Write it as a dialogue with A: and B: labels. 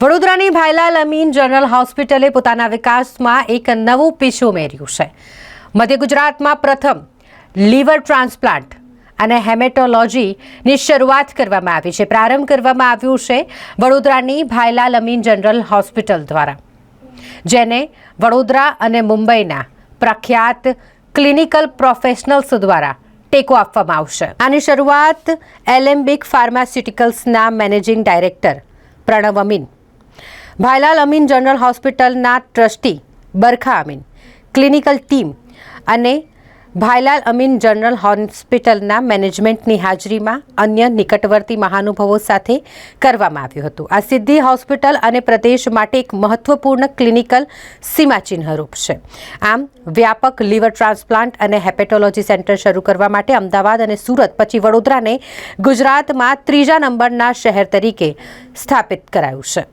A: વડોદરાની ભાઈલાલ અમીન જનરલ હોસ્પિટલે પોતાના વિકાસમાં એક નવું પીછું ઉમેર્યું છે. મધ્ય ગુજરાતમાં પ્રથમ લીવર ટ્રાન્સપ્લાન્ટ અને હેમેટોલોજીની શરૂઆત કરવામાં આવી છે. પ્રારંભ કરવામાં આવ્યું છે વડોદરાની ભાઈલાલ અમીન જનરલ હોસ્પિટલ દ્વારા, જેને વડોદરા અને મુંબઈના પ્રખ્યાત ક્લિનિકલ પ્રોફેશનલ્સ દ્વારા ટેકો આપવામાં આવશે. આની શરૂઆત Alembic ફાર્માસ્યુટિકલ્સના managing director Pranav Amin Bhailal Amin general હોસ્પિટલના trustee Barkha Amin, clinical team અને ભાઈલાલ અમીન જનરલ હોસ્પિટલના મેનેજમેન્ટની હાજરીમાં અન્ય નિકટવર્તી મહાનુભાવો સાથે કરવામાં આવ્યું હતું. આ સિદ્ધિ હોસ્પિટલ અને પ્રદેશ માટે એક મહત્વપૂર્ણ ક્લિનિકલ સીમાચિહ્નરૂપ છે. આમ, વ્યાપક લીવર ટ્રાન્સપ્લાન્ટ અને હેપેટોલોજી સેન્ટર શરૂ કરવા માટે અમદાવાદ અને સુરત, પછી વડોદરાને ગુજરાતમાં ત્રીજા નંબરના શહેર તરીકે સ્થાપિત કરાયું છે.